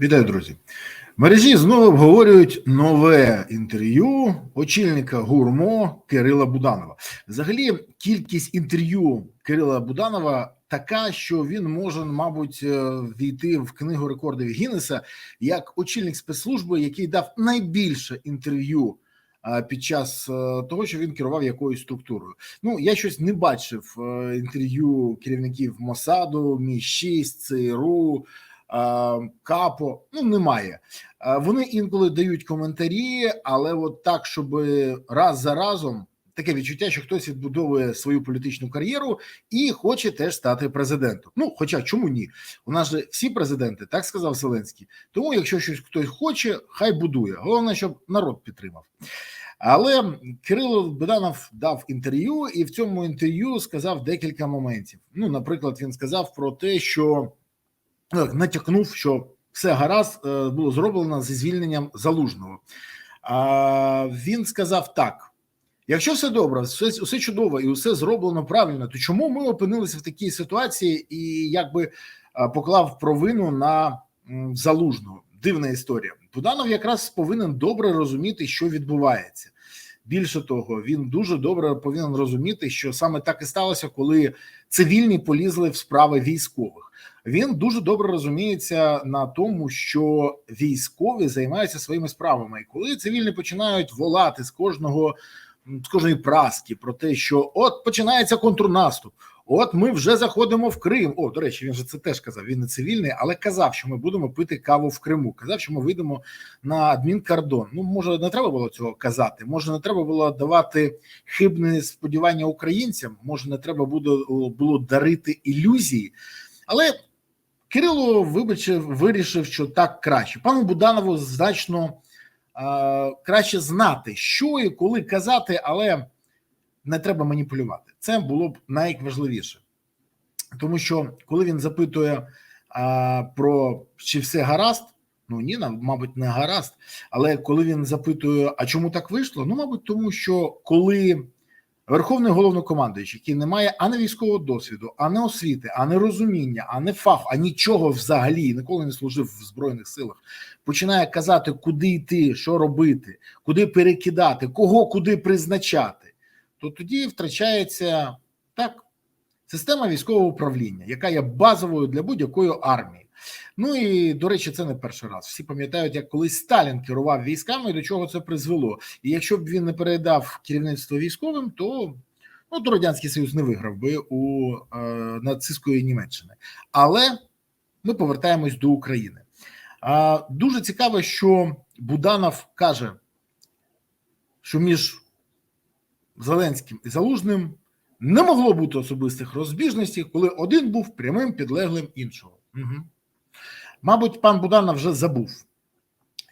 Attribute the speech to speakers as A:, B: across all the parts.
A: Вітаю, друзі. Мережі знову обговорюють нове інтерв'ю очільника гурмо Кирила Буданова. Взагалі, кількість інтерв'ю Кирила Буданова така, що він може, мабуть, е, війти в книгу рекордів Гіннеса як очільник спецслужби, який дав найбільше інтерв'ю е, під час е, того, що він керував якоюсь структурою. Ну я щось не бачив інтерв'ю керівників Мосаду, Мі 6 ЦРУ. Е, Капо ну немає. Е, Вони інколи дають коментарі, але от так, щоб раз за разом таке відчуття, що хтось відбудовує свою політичну кар'єру і хоче теж стати президентом. Ну, хоча чому ні? У нас же всі президенти, так сказав Зеленський. Тому, якщо щось хтось хоче, хай будує. Головне, щоб народ підтримав. Але Кирило Буданов дав інтерв'ю, і в цьому інтерв'ю сказав декілька моментів. Ну, наприклад, він сказав про те, що натякнув, що все гаразд е, було зроблено зі звільненням залужного. Він сказав так: якщо все добре, все, все чудово і все зроблено правильно, то чому ми опинилися в такій ситуації і якби е, поклав провину на залужного? Дивна історія. Буданов якраз повинен добре розуміти, що відбувається. Більше того, він дуже добре повинен розуміти, що саме так і сталося, коли цивільні полізли в справи військових. Він дуже добре розуміється на тому, що військові займаються своїми справами, і коли цивільні починають волати з кожного з кожної праски про те, що от починається контрнаступ. От ми вже заходимо в Крим. О, до речі, він же це теж казав. Він не цивільний, але казав, що ми будемо пити каву в Криму. Казав, що ми вийдемо на адмінкордон. Ну може не треба було цього казати. Може, не треба було давати хибне сподівання українцям. Може, не треба було, було дарити ілюзії. Але Кирило вибачив, вирішив, що так краще. Пану Буданову значно е, краще знати, що і коли казати, але не треба маніпулювати. Це було б найважливіше, тому що коли він запитує а, про чи все гаразд, ну ні, нам, мабуть, не гаразд. Але коли він запитує, а чому так вийшло? Ну, мабуть, тому що коли Верховний головнокомандуючий, який не має ані військового досвіду, ані освіти, ані розуміння, ані фаху, а нічого взагалі ніколи не служив в збройних силах, починає казати, куди йти, що робити, куди перекидати, кого куди призначати то тоді втрачається так система військового управління, яка є базовою для будь-якої армії. Ну і до речі, це не перший раз. Всі пам'ятають, як колись Сталін керував військами, і до чого це призвело. І якщо б він не передав керівництво військовим, то ну, то радянський союз не виграв би у е, нацистської Німеччини. Але ми повертаємось до України. А, Дуже цікаво, що Буданов каже, що між Зеленським і Залужним не могло бути особистих розбіжностей, коли один був прямим підлеглим іншого. Угу. Мабуть, пан Буданов вже забув,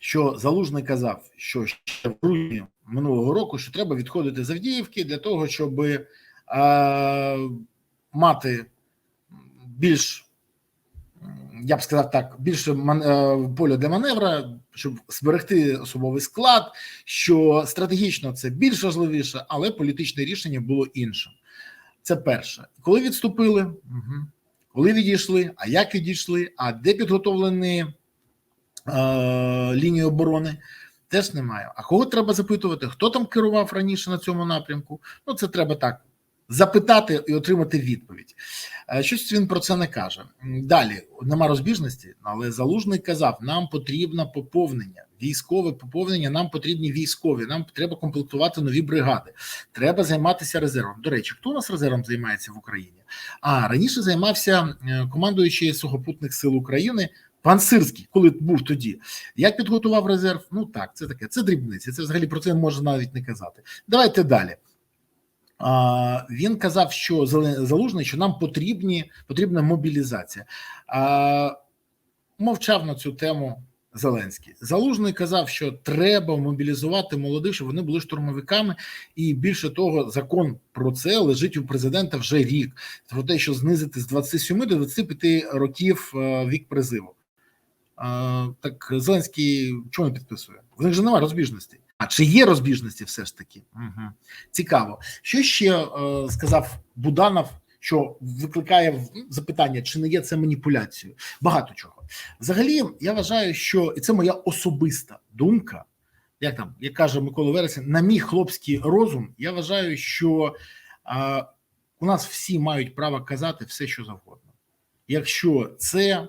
A: що Залужний казав, що ще в грудні минулого року що треба відходити з Авдіївки для того, щоб е, мати більш я б сказав так, більше ман... поля для маневра, щоб зберегти особовий склад. Що стратегічно це більш важливіше, але політичне рішення було іншим. Це перше, коли відступили, угу. коли відійшли, а як відійшли, а де підготовлені е, лінії оборони. Теж немає. А кого треба запитувати? Хто там керував раніше на цьому напрямку? Ну, це треба так запитати і отримати відповідь. Щось він про це не каже. Далі нема розбіжності, але залужний казав: нам потрібно поповнення, військове поповнення. Нам потрібні військові. Нам треба комплектувати нові бригади. Треба займатися резервом. До речі, хто у нас резервом займається в Україні? А раніше займався командуючий сухопутних сил України. Пан Сирський, коли був тоді, як підготував резерв? Ну так, це таке, це дрібниці. Це взагалі про це можна навіть не казати. Давайте далі. Він казав, що залужний, що нам потрібні потрібна мобілізація. Мовчав на цю тему Зеленський. Залужний казав, що треба мобілізувати молодих, щоб вони були штурмовиками, і більше того, закон про це лежить у президента вже рік. Про те, що знизити з 27 до 25 років е, вік призиву. Так Зеленський чому не підписує? В них же немає розбіжностей. Чи є розбіжності все ж таки? Угу. Цікаво. Що ще е, сказав Буданов, що викликає запитання, чи не є це маніпуляцією. Багато чого. Взагалі, я вважаю, що і це моя особиста думка. Як там, як каже Микола Вересень, на мій хлопський розум, я вважаю, що а, у нас всі мають право казати все, що завгодно, якщо це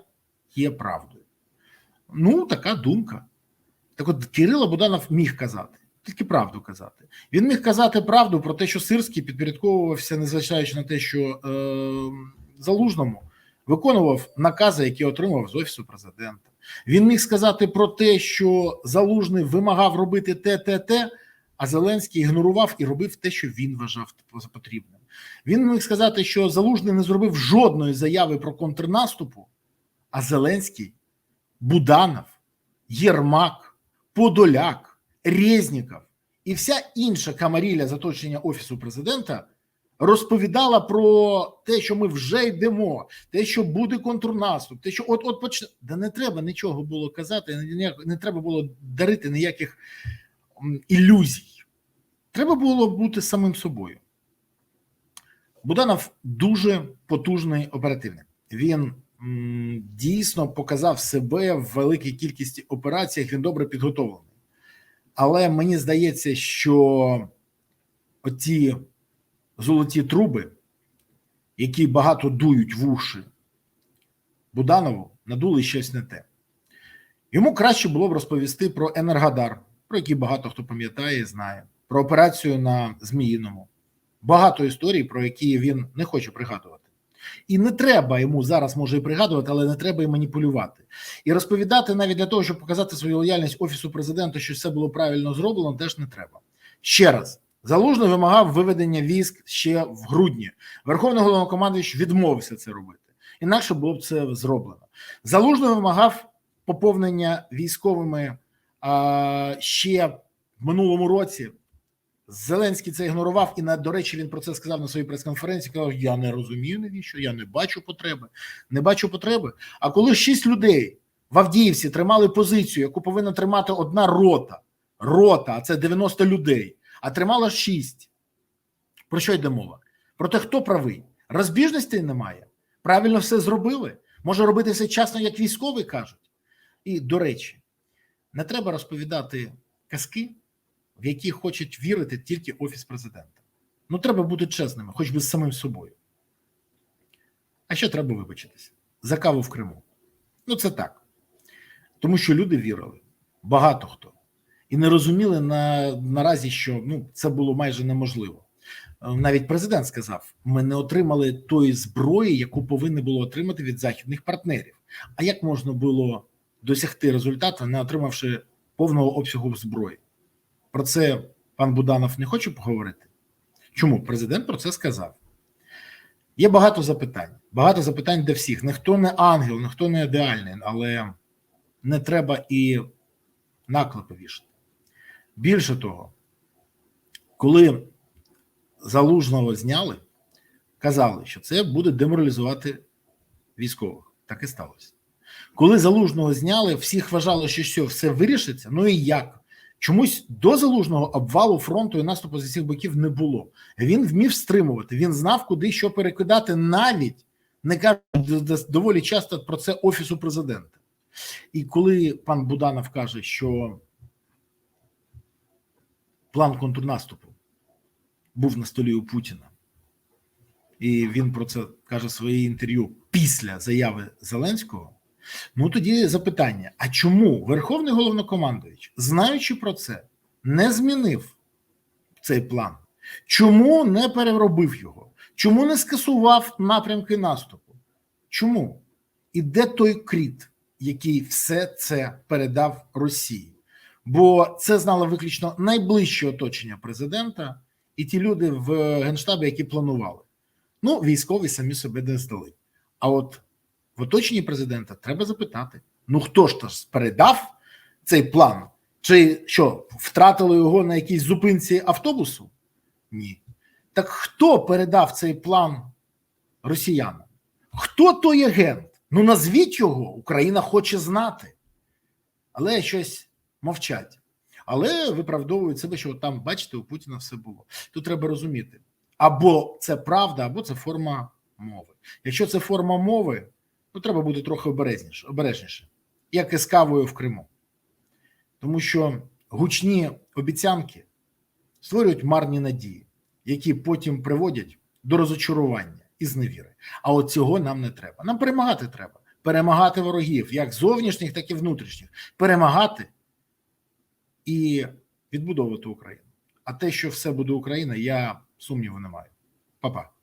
A: є правдою. Ну, така думка. Так от Кирило Буданов міг казати, тільки правду казати. Він міг казати правду про те, що Сирський підпорядковувався, незважаючи на те, що е, Залужному виконував накази, які отримав з офісу президента. Він міг сказати про те, що Залужний вимагав робити те, те, те, а Зеленський ігнорував і робив те, що він вважав потрібним. Він міг сказати, що Залужний не зробив жодної заяви про контрнаступу, а Зеленський, Буданов, Єрмак, Подоляк, Резніков і вся інша камаріля з оточення офісу президента розповідала про те, що ми вже йдемо, те, що буде контрнаступ, те, що от от почне. Да не треба нічого було казати, не, не треба було дарити ніяких ілюзій. Треба було бути самим собою. Буданов дуже потужний оперативник. Він дійсно показав себе в великій кількості операціях. Він добре підготовлений. Але мені здається, що оці золоті труби, які багато дують в уші Буданову, надули щось не те. Йому краще було б розповісти про Енергодар, про який багато хто пам'ятає і знає, про операцію на Зміїному. Багато історій, про які він не хоче пригадувати. І не треба йому зараз може і пригадувати, але не треба і маніпулювати. І розповідати навіть для того, щоб показати свою лояльність офісу президента, що все було правильно зроблено, теж не треба. Ще раз, залужний вимагав виведення військ ще в грудні. Верховний головнокомандуючий відмовився це робити. Інакше було б це зроблено. Залужний вимагав поповнення військовими а, ще в минулому році. Зеленський це ігнорував, і до речі, він про це сказав на своїй прес-конференції. Казав: Я не розумію, навіщо я не бачу потреби, не бачу потреби. А коли шість людей в Авдіївці тримали позицію, яку повинна тримати одна рота, рота, а це 90 людей, а тримала шість. Про що йде мова? Про те, хто правий? Розбіжностей немає. Правильно все зробили. Може робити все часно, як військові кажуть. І до речі, не треба розповідати казки в які хочуть вірити тільки офіс президента. Ну, треба бути чесними, хоч би з самим собою. А ще треба вибачитися за каву в Криму. Ну, це так. Тому що люди вірили, багато хто, і не розуміли на, наразі, що ну, це було майже неможливо. Е, Навіть президент сказав: ми не отримали тої зброї, яку повинні було отримати від західних партнерів. А як можна було досягти результату, не отримавши повного обсягу зброї? Про це пан Буданов не хоче поговорити. Чому президент про це сказав? Є багато запитань. Багато запитань для всіх. Ніхто не ангел, ніхто не ідеальний, але не треба і наклепи вішати. Більше того, коли залужного зняли, казали, що це буде деморалізувати військових. Так і сталося. Коли залужного зняли, всіх вважали, що все, все вирішиться. Ну і як? Чомусь до залужного обвалу фронту і наступу з усіх боків не було. Він вмів стримувати. Він знав, куди що перекидати, навіть не кажуть доволі часто про це офісу президента. І коли пан Буданов каже, що план контрнаступу був на столі у Путіна, і він про це каже в своїй інтерв'ю після заяви Зеленського. Ну тоді запитання: а чому Верховний головнокомандуючий, знаючи про це, не змінив цей план? Чому не переробив його? Чому не скасував напрямки наступу? Чому? І де той кріт, який все це передав Росії? Бо це знало виключно найближче оточення президента і ті люди в генштабі, які планували. Ну, військові самі себе не здали. А от в оточенні президента треба запитати: ну хто ж то передав цей план? Чи що втратили його на якійсь зупинці автобусу? Ні. Так хто передав цей план росіянам? Хто той агент? Ну назвіть його, Україна хоче знати, але щось мовчать. Але виправдовують себе, що там, бачите, у Путіна все було. Тут треба розуміти: або це правда, або це форма мови. Якщо це форма мови, ну треба бути трохи обережніше, обережніше, як і з кавою в Криму. Тому що гучні обіцянки створюють марні надії, які потім приводять до розочарування і зневіри. А от цього нам не треба. Нам перемагати треба. Перемагати ворогів, як зовнішніх, так і внутрішніх. Перемагати і відбудовувати Україну. А те, що все буде Україна, я сумніву не маю. Па-па.